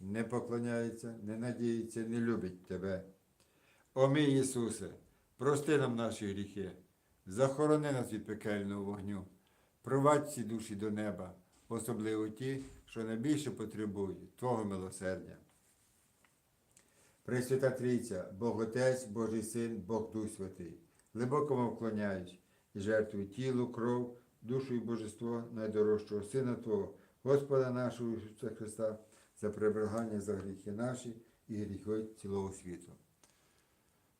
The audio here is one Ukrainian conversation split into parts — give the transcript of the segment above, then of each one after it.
не поклоняється, не надіється, не любить Тебе. О Ісусе, прости нам наші гріхи, захорони нас від пекельного вогню, провадь ці душі до неба, особливо ті, що найбільше потребують Твого милосердя. Пресвята Трійця, Бог Отець, Божий Син, Бог Дух Святий, глибоко вам вклоняюсь і жертвую тіло, кров, душу і божество найдорожчого Сина Твого, Господа нашого Ісуса Христа, за приберігання за гріхи наші і гріхи цілого світу.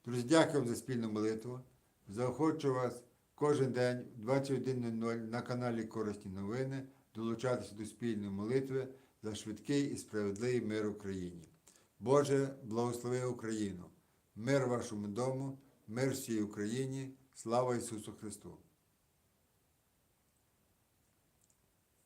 Друзі, дякую за спільну молитву. Заохочу вас кожен день в 21.00 на каналі Корисні новини долучатися до спільної молитви за швидкий і справедливий мир Україні. Боже, благослови Україну, мир вашому дому, мир всій Україні, слава Ісусу Христу!